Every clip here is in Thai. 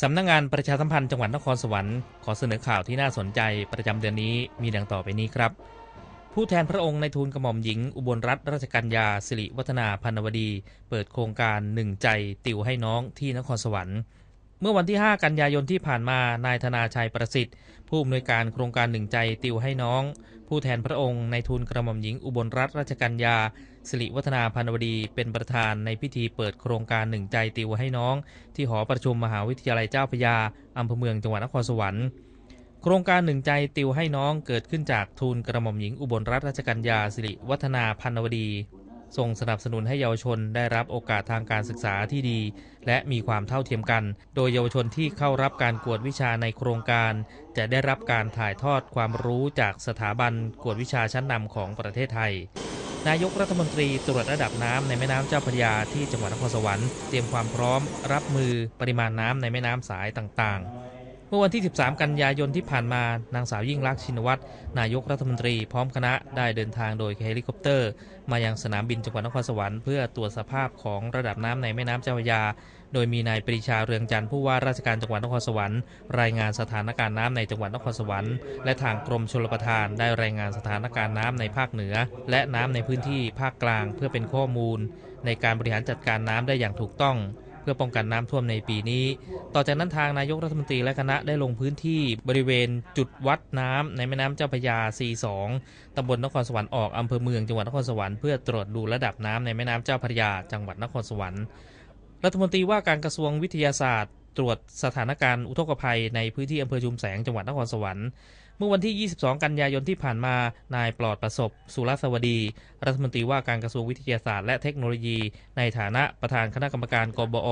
สำนักงงานประชาสัมพันธ์จังหวัดนครสวรรค์ขอเสนอข่าวที่น่าสนใจประจำเดือนนี้มีดังต่อไปนี้ครับ ผู้แทนพระองค์ในทูลกระหม่อมหญิง อุบลรัตนราชกัญญาสิริวัฒนาพันวดี เปิดโครงการหนึ่งใจติวให้น้องที่นครสวรรค์ เมื่อวันที่ 5 กันยายนที่ผ่านมานายธนาชัยประสิทธิ์ ผู้อำนวยการโครงการหนึ่งใจติวให้น้อง ผู้แทนพระองค์ในทูลกระหม่อมหญิงอุบลรัตนราชกัญญา สิริวัฒนาพันวดีเป็นประธานในพิธีเปิดโครงการหนึ่งใจติวให้น้อง ที่หอประชุมมหาวิทยาลัยเจ้าพยาอำเภอเมืองจังหวัดนครสวรรค์โครงการหนึ่งใจติวให้น้องเกิดขึ้นจากทูลกระหม่อมหญิงอุบลรัตนราชกัญญาสิริวัฒนาพันวดีทรงสนับสนุนให้เยาวชนได้รับโอกาสทางการศึกษาที่ดี และมีความเท่าเทียมกัน โดยเยาวชนที่เข้ารับการกวดวิชาในโครงการ จะได้รับการถ่ายทอดความรู้จากสถาบันกวดวิชาชั้นนำของประเทศไทย นายกรัฐมนตรีตรวจระดับน้ำในแม่น้ำเจ้าพระยาที่จังหวัดนครสวรรค์เตรียมความพร้อม รับมือปริมาณน้ำในแม่น้ำสายต่างๆ เมื่อวันที่ 13 กันยายนที่ผ่านมา นางสาวยิ่งลักษณ์ชินวัตร นายกรัฐมนตรีพร้อมคณะได้เดินทางโดยเฮลิคอปเตอร์ มายังสนามบินจังหวัดนครสวรรค์เพื่อตรวจสภาพของระดับน้ำในแม่น้ำเจ้าพระยา โดยมีนายปรีชาเรืองจันทร์ผู้ว่าราชการจังหวัดนครสวรรค์ รายงานสถานการณ์น้ำในจังหวัดนครสวรรค์ และทางกรมชลประทานได้รายงานสถานการณ์น้ำในภาคเหนือ และน้ำในพื้นที่ภาคกลาง เพื่อเป็นข้อมูล ในการบริหารจัดการน้ำได้อย่างถูกต้อง เพื่อป้องกันน้ำท่วมในปีนี้ ต่อจากนั้นทางนายกรัฐมนตรีและคณะได้ลงพื้นที่บริเวณจุดวัดน้ำในแม่น้ำเจ้าพยา C2 ตำบลนครสวรรค์ออกอำเภอเมืองจังหวัดนครสวรรค์เพื่อตรวจดูระดับน้ำในแม่น้ำเจ้าพระยาจังหวัดนครสวรรค์รัฐมนตรีว่าการกระทรวงวิทยาศาสตร์ ตรวจสถานการณ์อุทกภัยในพื้นที่อำเภอชุมแสงจังหวัดนครสวรรค์ เมื่อวันที่ 22 กันยายนที่ผ่านมา นายปลอดประสบ สุรสวดี รัฐมนตรีว่าการกระทรวงวิทยาศาสตร์และเทคโนโลยี ในฐานะประธานคณะกรรมการกบอ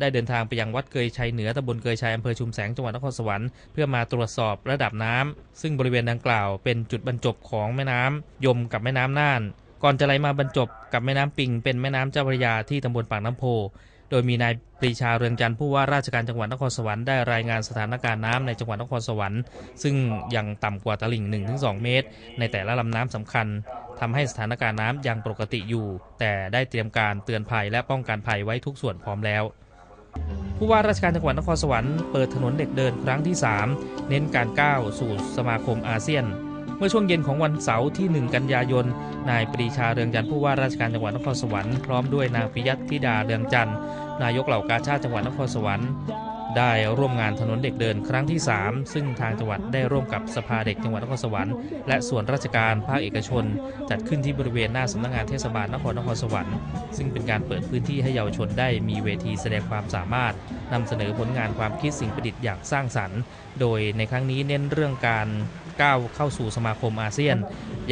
ได้เดินทางไปยังวัดเกยชัยเหนือตำบลเกยชัยอำเภอชุมแสงจังหวัดนครสวรรค์เพื่อมาตรวจสอบระดับน้ำซึ่งบริเวณดังกล่าวเป็นจุดบรรจบของแม่น้ำยมกับแม่น้ำน่าน ก่อนจะไหลมาบรรจบกับแม่น้ำปิงเป็นแม่น้ำเจ้าพระยาที่ตำบลปากน้ำโพ โดยมีนายปรีชาเรืองจันทร์ผู้ว่าราชการจังหวัดนครสวรรค์ได้รายงานสถานการณ์น้ำในจังหวัดนครสวรรค์ ซึ่งยังต่ำกว่าตลิ่ง 1-2 เมตร ในแต่ละลำน้ำสำคัญทำให้สถานการณ์น้ำยังปกติอยู่ แต่ได้เตรียมการเตือนภัยและป้องกันภัยไว้ทุกส่วนพร้อมแล้วผู้ว่าราชการจังหวัดนครสวรรค์เปิดถนนเด็กเดินครั้งที่ 3 เน้นการก้าวสู่สมาคมอาเซียน เมื่อช่วงเย็นของวันเสาร์ที่ 1 กันยายน นายปรีชาเรืองจันทร์ผู้ว่าราชการจังหวัดนครสวรรค์พร้อมด้วยนางปิยัตธิดาเรืองจันทร์ นายกเหล่ากาชาติจังหวัดนครสวรรค์ได้ร่วมงานถนนเด็กเดินครั้งที่ 3 ซึ่งทางจังหวัดได้ร่วมกับสภาเด็กจังหวัดนครสวรรค์และส่วนราชการภาคเอกชน จัดขึ้นที่บริเวณหน้าสำนักงานเทศบาลนครนครสวรรค์ซึ่งเป็นการเปิดพื้นที่ให้เยาวชนได้มีเวทีแสดงความสามารถนำเสนอผลงานความคิดสิ่งประดิษฐ์อย่างสร้างสรรค์ โดยในครั้งนี้เน้นเรื่องการ ก้าวเข้าสู่สมาคมอาเซียน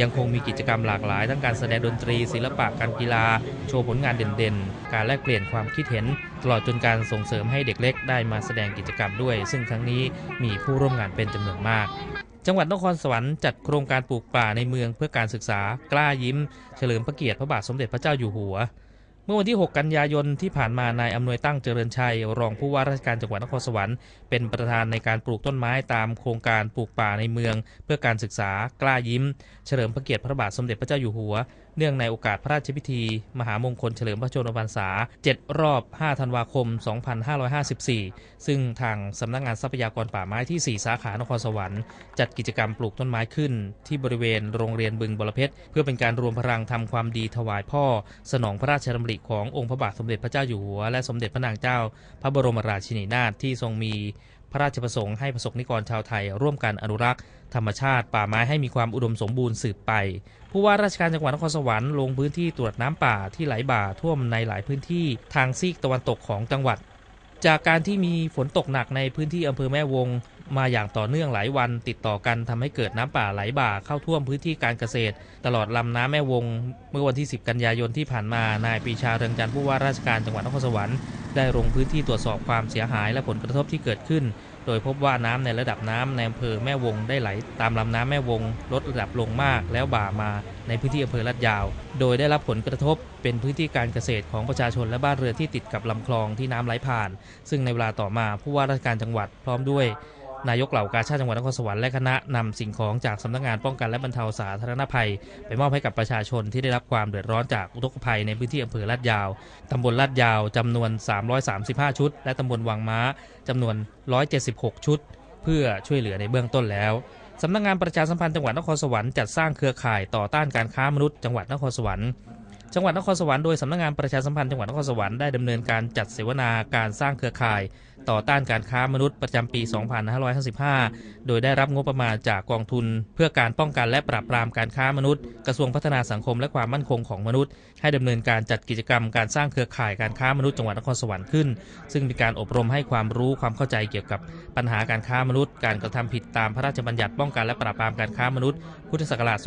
ยังคงมีกิจกรรมหลากหลาย ทั้งการแสดงดนตรี ศิลปะการกีฬา โชว์ผลงานเด่นๆ การแลกเปลี่ยนความคิดเห็น ตลอดจนการส่งเสริมให้เด็กเล็กได้มาแสดงกิจกรรมด้วย ซึ่งครั้งนี้มีผู้ร่วมงานเป็นจำนวนมากจังหวัดนครสวรรค์จัดโครงการปลูกป่าในเมืองเพื่อการศึกษากล้ายิ้ม เฉลิมพระเกียรติพระบาทสมเด็จพระเจ้าอยู่หัว เมื่อวันที่ 6 กันยายนที่ผ่านมานายอำนวยตั้งเจริญชัย รองผู้ว่าราชการจังหวัดนครสวรรค์เป็นประธานในการปลูกต้นไม้ตามโครงการปลูกป่าในเมือง เพื่อการศึกษากล้ายิ้ม เฉลิมพระเกียรติพระบาทสมเด็จพระเจ้าอยู่หัว เนื่องในโอกาสพระราชพิธี มหามงคลเฉลิมพระชนมพรรษา 7 รอบ 5 ธันวาคม 2554 ซึ่งทางสำนักงงานทรัพยากรป่าไม้ที่ 4 สาขานครสวรรค์ จัดกิจกรรมปลูกต้นไม้ขึ้น ที่บริเวณโรงเรียนบึงบรเพชรเพื่อเป็นการรวมพลังทำความดีถวายพ่อ สนองพระราชดำริขององค์พระบาทสมเด็จพระเจ้าอยู่หัว และสมเด็จพระนางเจ้า พระบรมราชินีนาถที่ทรงมีพระราชประสงค์ให้ประสบนิกรชาวไทย ร่วมกันอนุรักษ์ ธรรมชาติป่าไม้ให้มีความอุดมสมบูรณ์สืบไป ผู้ว่าราชการจังหวัดนครสวรรค์ลงพื้นที่ตรวจน้ำป่าที่ไหลบ่าท่วมในหลายพื้นที่ทางซีกตะวันตกของจังหวัด จากการที่มีฝนตกหนักในพื้นที่อำเภอแม่วง มาอย่างต่อเนื่องหลายวันติดต่อกันทำให้เกิดน้ำป่าไหลบ่าเข้าท่วมพื้นที่การเกษตร ตลอดลำน้ำแม่วง เมื่อวันที่ 10 กันยายนที่ผ่านมานายปีชาเรืองจันทร์ผู้ว่าราชการจังหวัดนครสวรรค์ได้ลงพื้นที่ตรวจสอบความเสียหายและผลกระทบที่เกิดขึ้น โดยพบว่าน้ำในระดับน้ำในอำเภอแม่วงได้ไหล ตามลำน้ำแม่วงลดระดับลงมากแล้วบ่ามาในพื้นที่อำเภอลาดยาว โดยได้รับผลกระทบเป็นพื้นที่การเกษตรของประชาชนและบ้านเรือนที่ติดกับลำคลองที่น้ำไหลผ่าน ซึ่งในเวลาต่อมาผู้ว่าราชการจังหวัดพร้อมด้วย นายกเหล่ากาชาติจังหวัดนครสวรรค์และคณะนำสิ่งของจากสำนักงานป้องกันและบรรเทาสาธารณภัย ไปมอบให้กับประชาชนที่ได้รับความเดือดร้อนจากอุทกภัยในพื้นที่อำเภอลาดยาวตำบลลาดยาวจำนวน 335 ชุด และตำบลวังม้าจำนวน 176 ชุด เพื่อช่วยเหลือในเบื้องต้นแล้วสำนักงานประชาสัมพันธ์จังหวัดนครสวรรค์จัดสร้างเครือข่ายต่อต้านการค้ามนุษย์จังหวัดนครสวรรค์จังหวัดนครสวรรค์โดยสำนักงานประชาสัมพันธ์จังหวัดนครสวรรค์ได้ดำเนินการจัดเสวนาการสร้างเครือข่าย ต่อต้านการค้ามนุษย์ประจำปี 2555 โดยได้รับงบประมาณจากกองทุน เพื่อการป้องกันและปราบปรามการค้ามนุษย์ กระทรวงพัฒนาสังคมและความมั่นคงของมนุษย์ ให้ดำเนินการจัดกิจกรรมการสร้างเครือข่ายการค้ามนุษย์จังหวัดนครสวรรค์ขึ้น ซึ่งมีการอบรมให้ความรู้ความเข้าใจเกี่ยวกับปัญหาการค้ามนุษย์ การกระทำผิดตามพระราชบัญญัติป้องกันและปราบปรามการค้ามนุษย์ พุทธศักราช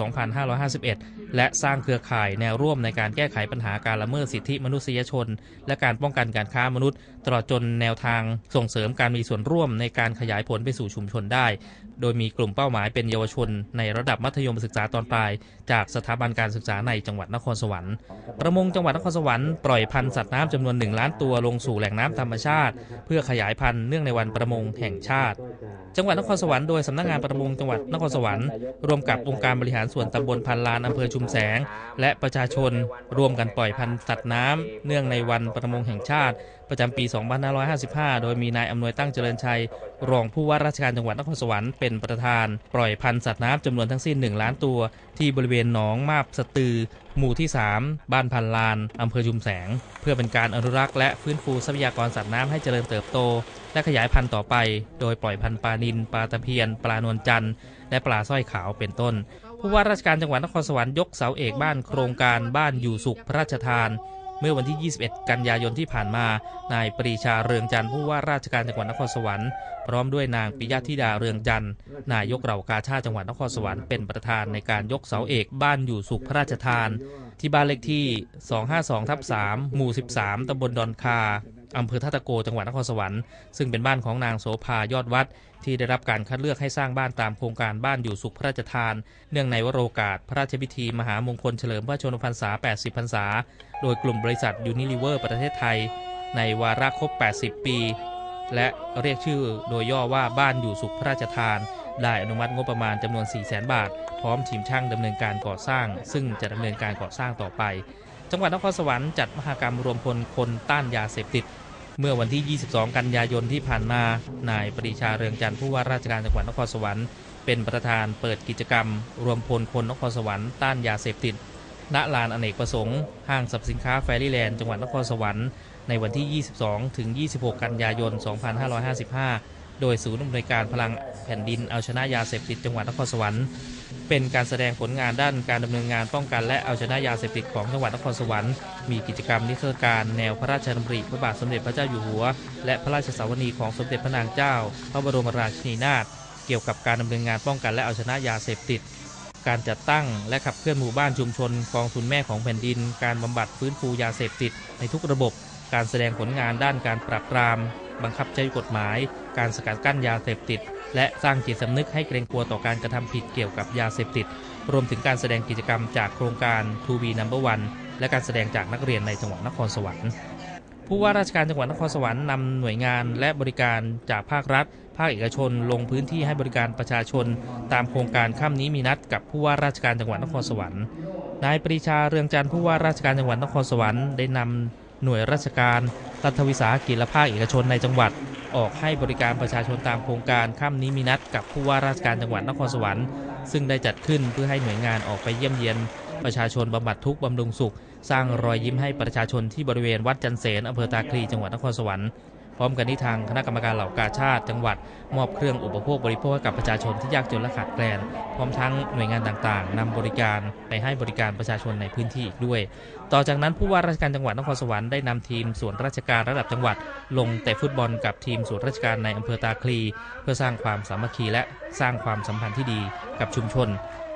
2551 และสร้างเครือข่ายแนวร่วมในการแก้ไขปัญหาการละเมิดสิทธิมนุษยชน และการป้องกันการค้ามนุษย์ ตลอดจนแนวทางส่งเสริมการมีส่วนร่วมในการขยายผลไปสู่ชุมชนได้ โดยมีกลุ่มเป้าหมายเป็นเยาวชน ในระดับมัธยมศึกษาตอนปลาย จากสถาบันการศึกษาในจังหวัดนครสวรรค์ ประมงจังหวัดนครสวรรค์ปล่อยพันธุ์สัตว์น้ำจำนวน 1 ล้านตัวลงสู่แหล่งน้ำธรรมชาติ เพื่อขยายพันธุ์เนื่องในวันประมงแห่งชาติ จังหวัดนครสวรรค์โดยสำนักงานประมงจังหวัดนครสวรรค์ร่วมกับองค์การบริหารส่วนตำบลพันลานอำเภอชุมแสง และประชาชน ร่วมกันปล่อยพันธุ์สัตว์น้ำเนื่องในวันประมงแห่งชาติประจำปี 2555 โดยมีนายอำนวยตั้งเจริญชัย รองผู้ว่าราชการจังหวัดนครสวรรค์เป็นประธาน ปล่อยพันธุ์สัตว์น้ำจำนวนทั้งสิ้น 1 ล้านตัว ที่บริเวณหนองมาบสตือ หมู่ที่ 3 บ้านพันลาน อำเภอชุมแสง เพื่อเป็นการอนุรักษ์และฟื้นฟูทรัพยากรสัตว์น้ำให้เจริญเติบโต และขยายพันธุ์ต่อไป โดยปล่อยพันธุ์ปลานิลปลาตะเพียน ปลานวลจันทร์และปลาสร้อยขาวเป็นต้นผู้ว่าราชการจังหวัดนครสวรรค์ยกเสาเอกบ้านโครงการบ้านอยู่สุขพระราชทาน เมื่อวันที่ 21 กันยายนที่ผ่านมา นายปรีชาเรืองจันทร์ผู้ว่าราชการจังหวัดนครสวรรค์พร้อมด้วยนางปิยะธิดาเรืองจันทร์นายกเหล่ากาชาติจังหวัดนครสวรรค์เป็นประธานในการยกเสาเอกบ้านอยู่สุขพระราชทาน ที่บ้านเลขที่ 252ทับ3หมู่ 13ตำบลดอนคา อำเภอท่าตะโกจังหวัดนครสวรรค์ซึ่งเป็นบ้านของนางโสภายอดวัด ที่ได้รับการคัดเลือกให้สร้างบ้านตามโครงการบ้านอยู่สุขพระราชทาน เนื่องในวโรกาสพระราชพิธีมหามงคลเฉลิมพระชนมพรรษา 80 พรรษา โดยกลุ่มบริษัทยูนิลิเวอร์ประเทศไทย ในวาระครบ 80 ปี และเรียกชื่อโดยย่อว่าบ้านอยู่สุขพระราชทาน ได้อนุมัติงบประมาณจำนวน 4 0 0 0 0 0 บาท พร้อมทีมช่างดำเนินการก่อสร้าง ซึ่งจะดำเนินการก่อสร้างต่อไป จังหวัดนครสวรรค์จัดมหกรรมรวมพลคนต้านยาเสพติด เมื่อวันที่ 22 กันยายนที่ผ่านมา นายปรีชาเรืองจันทร์ผู้ว่าราชการจังหวัดนครสวรรค์เป็นประธานเปิดกิจกรรม รวมพลคนนครสวรรค์ต้านยาเสพติด ณ ลานอเนกประสงค์ ห้างสรรพสินค้าแฟรี่แลนด์จังหวัดนครสวรรค์ในวันที่ 22 ถึง 26 กันยายน 2555 โดยศูนย์อำนวยการพลังแผ่นดินเอาชนะยาเสพติดจังหวัดนครสวรรค์ เป็นการแสดงผลงานด้านการดำเนินงานป้องกันและเอาชนะยาเสพติดของจังหวัดนครสวรรค์ มีกิจกรรมนิทรรศการแนวพระราชดำริพระบาทสมเด็จพระเจ้าอยู่หัว และพระราชสาวนีของสมเด็จพระนางเจ้า พระบรมราชินีนาถเกี่ยวกับการดำเนินงานป้องกันและเอาชนะยาเสพติด การจัดตั้งและขับเคลื่อนหมู่บ้านชุมชนกองทุนแม่ของแผ่นดิน การบำบัดฟื้นฟูยาเสพติดในทุกระบบ การแสดงผลงานด้านการปราบปราม บังคับใช้กฎหมาย การสกัดกั้นยาเสพติด และสร้างจิตสำนึกให้เกรงกลัวต่อการกระทำผิดเกี่ยวกับยาเสพติด รวมถึงการแสดงกิจกรรมจากโครงการ2 b Number One และการแสดงจากนักเรียนในจังหวัดนครสวรรค์ผู้ว่าราชการจังหวัดนครสวรรค์นำหน่วยงานและบริการจากภาครัฐ ภาคเอกชน ลงพื้นที่ให้บริการประชาชน ตามโครงการค่ำนี้มีนัดกับผู้ว่าราชการจังหวัดนครสวรรค์นายปรีชาเรืองจันทร์ผู้ว่าราชการจังหวัดนครสวรรค์ได้นำหน่วยราชการ รัฐวิสาหกิจและภาคเอกชนในจังหวัด ออกให้บริการประชาชนตามโครงการค่ำนี้มีนัดกับผู้ว่าราชการจังหวัดนครสวรรค์ซึ่งได้จัดขึ้นเพื่อให้หน่วยงานออกไปเยี่ยมเยียน ประชาชนบำบัดทุกข์บำรุงสุข สร้างรอยยิ้มให้ประชาชนที่บริเวณวัดจันเสนอำเภอตาคลีจังหวัดนครสวรรค์ พร้อมกันนี้ทางคณะกรรมการเหล่ากาชาติจังหวัดมอบเครื่องอุปโภคบริโภคให้กับประชาชนที่ยากจนและขาดแคลน พร้อมทั้งหน่วยงานต่างๆนำบริการไปให้บริการประชาชนในพื้นที่อีกด้วย ต่อจากนั้นผู้ว่าราชการจังหวัดนครสวรรค์ได้นำทีมส่วนราชการระดับจังหวัด ลงเตะฟุตบอลกับทีมส่วนราชการในอำเภอตาคลี เพื่อสร้างความสามัคคีและสร้างความสัมพันธ์ที่ดีกับชุมชน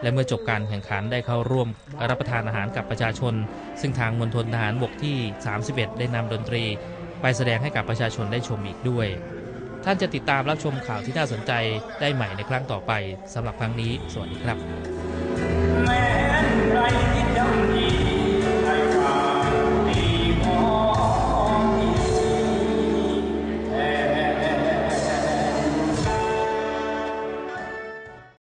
และเมื่อจบการแข่งขันได้เข้าร่วมรับประทานอาหารกับประชาชน ซึ่งทางมณฑลทหารบกที่ 31 ได้นำดนตรี ไปแสดงให้กับประชาชนได้ชมอีกด้วย ท่านจะติดตามรับชมข่าวที่น่าสนใจได้ใหม่ในครั้งต่อไปสำหรับครั้งนี้ สวัสดีครับ